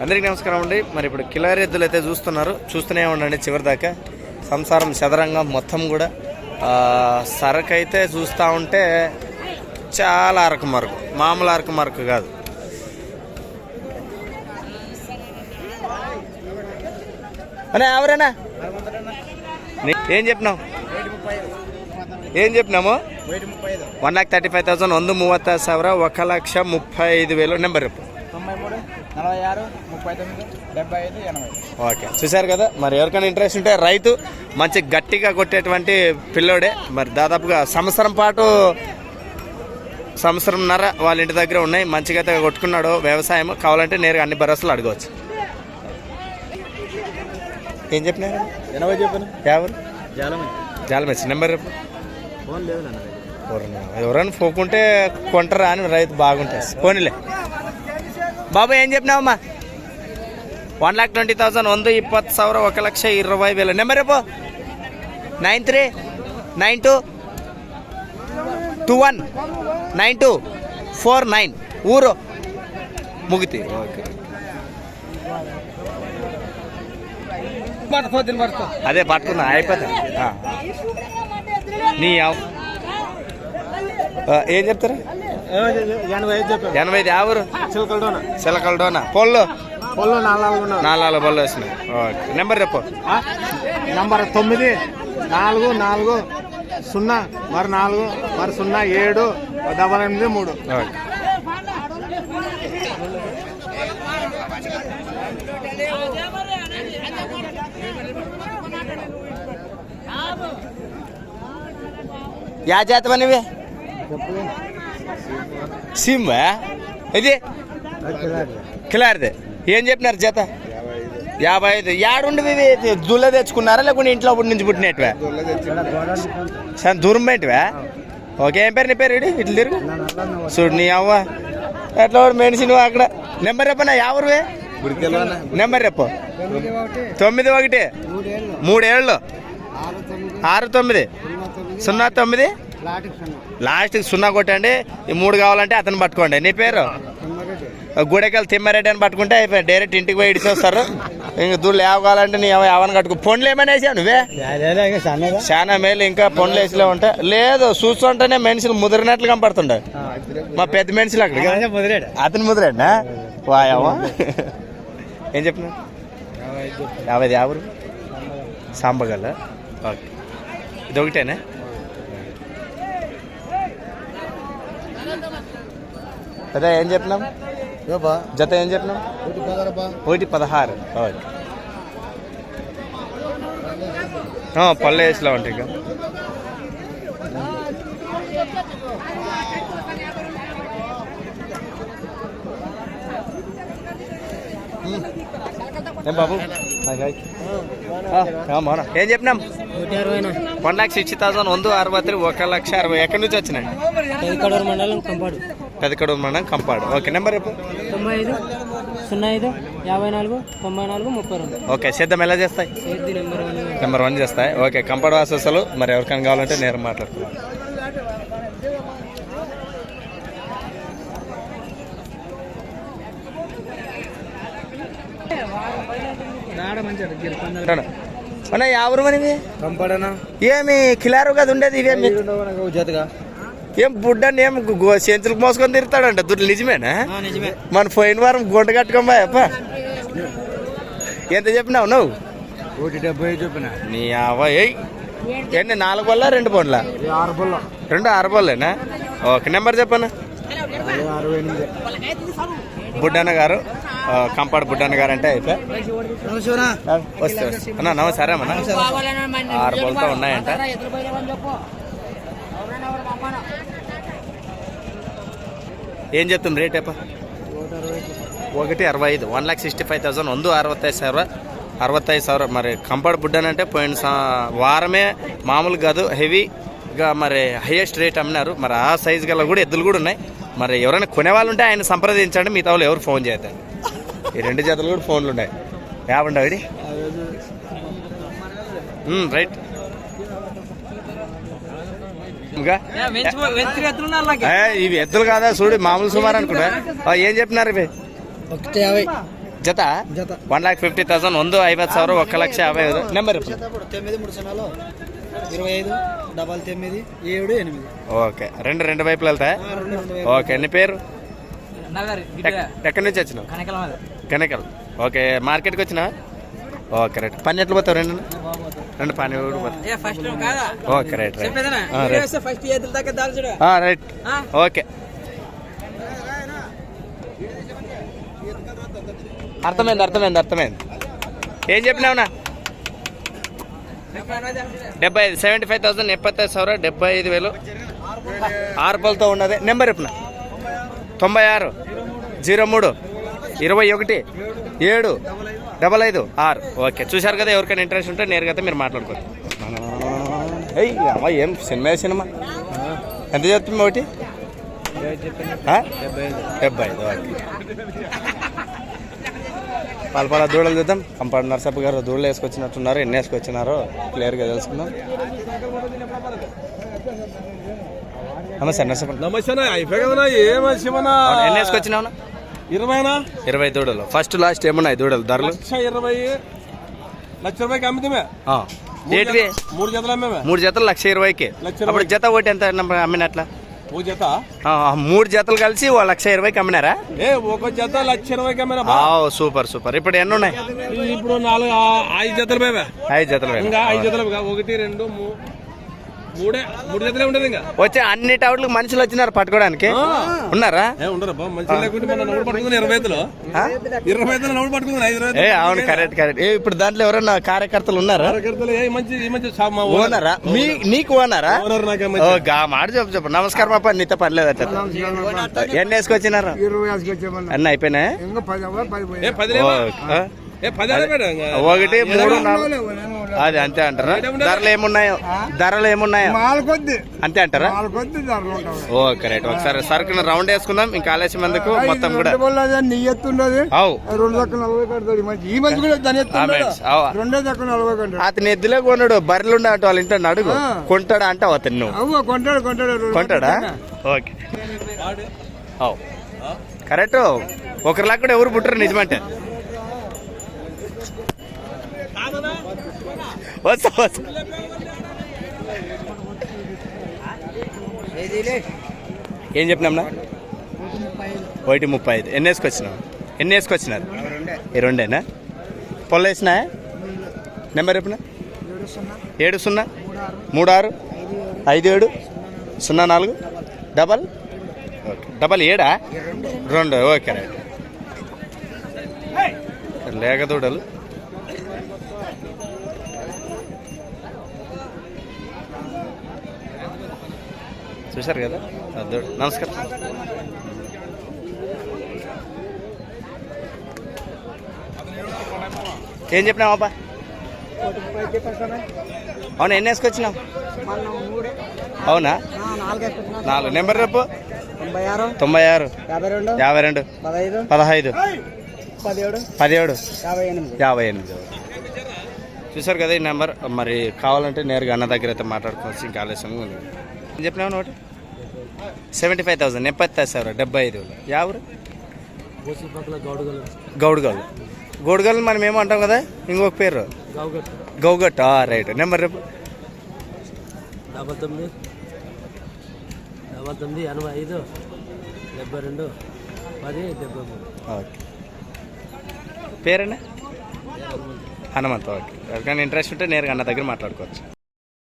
అందరికీ నమస్కారం అండి మరి ఇప్పుడు కిలారి ఎద్దులు అయితే చూస్తున్నారు చూస్తూనే ఉండండి చివరి దాకా సంసారం చదరంగం మొత్తం కూడా ఆ, సరకు అయితే చూస్తూ ఉంటే చాలా అరకు మరకు మామూలు అరకు మరకు కాదు అనే ఎవరేనా నీ- ఏం చెప్పినావు ఏం చెప్పినాము one lakh thirty five thousand ಒಂದು ಮೂವತ್ತು ಸಾವಿರ ఒక లక్ష ముప్పై ఐదు వేలు నలభై ఆరు ముప్పై తొమ్మిది డెబ్బై ఐదు ఎనభై ఓకే. చూశారు కదా మరి ఎవరికైనా ఇంట్రెస్ట్ ఉంటే రైతు మంచి గట్టిగా కొట్టేటువంటి పిల్లోడే. మరి దాదాపుగా సంవత్సరం పాటు సంవత్సరంన్నర వాళ్ళ ఇంటి దగ్గర ఉన్నాయి. మంచిగా అయితే కొట్టుకున్నాడు వ్యవసాయం కావాలంటే నేరుగా అన్ని భరోసాలు అడగవచ్చు. ఏం చెప్పినారు? ఎనభై చెప్పను ఎవరు జాలమెచ్చి నెంబర్ ఫోన్ లేదు ఎవరైనా పోకుంటే కొంటరా అని రైతు బాగుంటుంది పోనీలే. బాబు ఏం చెప్పినావమ్మా వన్ ಲ್ಯಾಕ್ ಟ್ವೆಂಟಿ ತೌಸಂಡ್ ಒಂದು ಇಪ್ಪತ್ತು ಸಾವಿರ ఒక ಲಕ್ಷ ಇರವೈ Velu number rape nine three nine two two one nine two four nine ಊರು ಮುಗಿತಿ ಓಕೆ పట్టుకోద్దని పట్టుకో అదే పట్టుకున్నా అయిపోతుంది ఆ. నీ అవ్- ఆ, ఏం చెప్తారు ఎనభై ఐదు చిలకలడోన చిలకలడోనా పొల్లు? పొల్లో నాలుగు బళ్ళు వచ్చినాయి. ఓకే. నెంబర్ చెప్పు. నంబర్ తొమ్మిది నాలుగు నాలుగు సున్నా మరి నాలుగు మరి సున్నా ఏడు డబల్ ఎనిమిది మూడు. ఓకే. యా జాత సిమ్ ఇది? కిలారిదే. ఏం చెప్పినారు జత? యాభై ఐదు. యాడుండి ఇవి? దుల్ల తెచ్చుకున్నారా లేకుంటే ఇంట్లో అప్పటి నుంచి పుట్టినట్టువే? చాలా దూరం బయటవే ఓకే ఏం పేరు నీ పేరు ఇటు ఇట్లా తిరుగు. చూడు నీ అవ్వ. ఎట్లా మెడిసిన్ అక్కడ? నెంబర్ చెప్పనా? యావరువే నెంబర్ చెప్పు. తొమ్మిది ఒకటి. మూడేళ్ళు. ఆరు తొమ్మిది. సున్నా తొమ్మిది? లాస్ట్కి సున్నా కొట్టండి. ఈ మూడు కావాలంటే అతను పట్టుకోండి. నీ పేరు? గూడెకల్ తిమ్మారెడ్డి అని పట్టుకుంటే అయిపోయి డైరెక్ట్ ఇంటికి పోయి ఇడిచేస్తారు ఇంక దూళ్ళు కావాలంటే నీ ఏవని కట్టుకో. పొండ్లు ఏమైనా వేసావు నువ్వే? చాలా మేలు ఇంకా పొండ్లు వేసిలో ఉంటాయి లేదు చూస్తుంటేనే మనుషులు ముదిరినట్లు కనపడుతుండే. మా పెద్ద మనుషులు అక్కడ అతను ముదిరేనా వాయవా ఏం చెప్పిన యాభై యాభై సాంబగల. ఓకే. ఇది ఒకటేనా అదే ఏం చెప్పినాం? జత ఏం చెప్పినాం? ఒకటి పదహారు. పళ్ళు వేసిలో ఉంటాయి ఇక. ఏం బాబు? హాయ్ హాయ్ ఆ, బాగున్నా ఏం చెప్పినాం? వన్ ల్యాక్ సిక్స్టీ థౌసండ్ వంద అరవై త్రీ ఒక లక్ష అరవై. ఎక్కడి నుంచి వచ్చినాయి? పెదకడూరు మండలం కంపాడు. పెదకడు మనం కంపాడు. ఓకే నెంబర్ చెప్పు. తొంభై ఐదు సున్నా ఐదు యాభై నాలుగు తొంభై నాలుగు ముప్పై రెండు. ఓకే సిద్ధం ఎలా చేస్తాయి? Number one. నెంబర్ వన్ చేస్తాయి. ఓకే కంపాడు వాసస్సులు మరి ఎవరికైనా కావాలంటే నేను మాట్లాడుతున్నాను అన్న ఎవరు మనవి కంపడనా? ఏమి కిలారు కదా ఉండేది ఇవేమి జతగా? ఏం బుడ్డని ఏం చేతులకు మోసుకొని తిరుగుతాడంట దుడ్డు నిజమేనా? నిజమే. మన పోయిన వారం గుంట కట్టుకోం అప్ప. ఎంత చెప్పినావు నువ్వు? ఒకటి డెబ్బై చెప్పిన. నీ అవ్వయ్ ఎన్ని నాలుగు బల్ల రెండు ఆరు పుల్ల రెండు ఆరు బల్లేనా? ఓకే నెంబర్ చెప్పనా? అరవై ఎనిమిది. బుడ్డన్న గారు ఆ, కంపాడు బుడ్డన్న గారు అంటే అయితే వస్తే వస్తే అన్న నమస్తే అన్న ఆరు బొలతో ఉన్నాయంట ఏం చెప్తుంది రేట్ ఎప్ప ఒకటి అరవై ఐదు one lakh sixty five thousand ಒಂದು ಅರವತ್ತೈದು ಸಾವಿರ అరవత్తైదు ಸಾವಿರ మరి కంపాడు బుడ్డనంటే పోయిన సా- వారమే మామూలు కాదు హెవీగా మరి హైయెస్ట్ రేట్ అమ్మినారు మరి ఆ సైజు గల కూడా ఎద్దులు కూడా ఉన్నాయి మరి ఎవరైనా కొనేవాళ్ళు ఉంటే ఆయన సంప్రదించండి మిగతా వాళ్ళు ఎవరు ఫోన్ చేద్దాం ఈ రెండు జతలు కూడా ఫోన్లు ఉన్నాయి యావండి రైట్ ఇంకా ఏ, ఇవి ఎద్దులు కాదా చూడు మామూలు సుమారు అనుకుంటా ఆ, ఏం చెప్పినారు ఇవి ఒకటి యాభై ಜತ జత ಒನ್ ಲ್ಯಾಕ್ ಫಿಫ್ಟಿ ತೌಸಂಡ್ ಒಂದು ಐವತ್ತು ಸಾವಿರ ಒಕ್ಕ ಲಕ್ಷ యాభై ఐదు నెంబర్ తొమ్మిది డబల్ తొమ్మిది ఏడు ఎనిమిది. ఓకే. రెండు రెండు వైపులు వెళ్తాయి? ఓకే. నీ పేరు? ఎక్కడి నుంచి వచ్చినావు? కనకల ఓకే. మార్కెట్కి వచ్చినా ఓకే రైట్. పని ఎట్లా పోతావు? రెండు? రెండు పని కూడా పోతావు ఏ ఫస్ట్ కాదా? Okay right right. ఓకే. అర్థమైంది అర్థమైంది అర్థమైంది. ఏం చెప్పినావునా? డెబ్బై ఐదు సెవెంటీ ఫైవ్ థౌసండ్ ఎప్పై సవర డెబ్బై ఐదు వేలు. ఆరు పళ్ళతో ఉన్నది. నెంబర్ ఇప్పుడు తొంభై ఆరు జీరో మూడు ఇరవై ఒకటి ఏడు డబల్ ఐదు ఆరు. ఓకే చూశారు కదా ఎవరికైనా ఇంట్రెస్ట్ ఉంటే నేరుగా మీరు మాట్లాడుకోవచ్చు. ఏయ్ అమ్మ ఏం సినిమా సినిమా? ఎంత చెప్తుంది ఒకటి? డెబ్బై ఐదు ఓకే. పాల పాల దూడలు చూద్దాం. కంపౌండ్ నర్సప్ప గారు దూడలు వేసుకొచ్చినట్టున్నారు. ఎన్ని వేసుకొచ్చినారో క్లియర్గా తెలుసుకుందాం. నమస్తే నర్సప్ప నమస్తే ఎన్ని వేసుకొచ్చినావునా ఇరవైనా? ఇరవై దూడలు. ఫస్ట్ లాస్ట్ ఏమున్నాయి దూడలు? ధరలు? ఇరవై లక్ష రూపాయకి అమ్మితే ఆ. ఏంటివి? మూడు జతలు అమ్మేమే? మూడు జతలు లక్ష ఇరవైకి. అప్పుడు జత ఒకటి ఎంత అమ్మినట్లా? జత? మూడు జతలు కలిసి ఓ లక్ష ఇరవైకి అమ్మినారా ఏ ఒక జత లక్ష ఇరవైకి అమ్మినా సూపర్ సూపర్. ఇప్పుడు ఎన్ని ఉన్నాయి? ఇప్పుడు నాలుగు ఐదు జతలు ఐదు జతలు ఇంకా ఐదు జతలు ఒకటి రెండు మూడే మూడు జతలే ఉండదు ఇంకా వచ్చే అన్ని టవర్లకు మనుషులు వచ్చినారు పట్టుకోవడానికి. ఉన్నారా? అవును కరెక్ట్ కరెక్ట్. ఏ ఇప్పుడు దాంట్లో ఎవరన్నా కార్యకర్తలు ఉన్నారా? కార్యకర్తలు ఏ మంచి ఈ మంచి షాప్ మా ఓనరా. మీ నీకు ఓనరా? గా మాట చెప్పు చెప్పు. నమస్కారం అప్ప నీతో పర్లేదు ఎన్ని వేసుకొచ్చినారు? అన్ని ఇంకా. ఒకటి మూడు నాలుగు. అది అంతే అంటారా? ధరలు ఏమున్నాయో? ధరలు ఏమున్నాయో? అంతే అంటారా? మాల కొద్ది ధరలు ఉంటాయి. ఓ కరెక్ట్ ఒకసారి సరుకును రౌండ్ వేసుకుందాం. ఇంకా ఆలస్యం ఎందుకు? మొత్తం కూడా. అతని ఎద్దులే కొన్నాడు. బర్రెలు ఉండే అటు వాళ్ళ ఇంట్లో అడుగు. కొంటాడా అంటావు అతను నువ్వు? కొంటాడు కొంటాడు. కొంటాడా? ఓకే. కరెక్ట్. ఒకరిలా కూడా ఎవరు పుట్టరు నిజమంటే. వస్తా వస్తా. ఏం చెప్పినాంనా ఒకటి ముప్పై ఐదు. ఎన్ని వేసుకొచ్చినావు? ఎన్ని వేసుకొచ్చినారు? ఈ రెండేనా? పొల్ల వేసినా నెంబర్ చెప్పిన? ఏడు సున్నా? మూడు ఆరు? ఐదు ఏడు? సున్నా నాలుగు? డబల్? ఓకే. డబల్ ఏడా? రెండు. Okay right. లేకదూడలు చూశారు కదా? నమస్కారం. ఏం చెప్పినావబ్బా అవునా ఎన్ని వేసుకొచ్చినావు? అవునా? నాలుగు. నెంబర్ రేపు తొంభై ఆరు యాభై రెండు పదహైదు పదిహేడు యాభై ఎనిమిది. చూసారు కదా ఈ నెంబర్. మరి కావాలంటే నేరుగా అన్న దగ్గర అయితే మాట్లాడుకోవచ్చు. ఇంకా ఆలస్యంగా ఉంది. నేను చెప్పినావు ఒకటి? Seventy five thousand. ఎప్పత్తా సార్ డెబ్బై ఐదు యావరు గౌడ్గల్ గౌడ్గల్ మనం ఏమంటాం కదా? ఇంకొక పేరు. గౌగట్. రైట్. నెంబర్ రేపు డబల్ తొమ్మిది డబల్ తొమ్మిది ఎనభై ఐదు డెబ్బై రెండు పది డెబ్బై మూడు. ఓకే. పేరేనా హనుమంత్ ఓకే. ఎవరికైనా ఇంట్రెస్ట్ ఉంటే నేరుగా అన్న దగ్గర మాట్లాడుకోవచ్చు.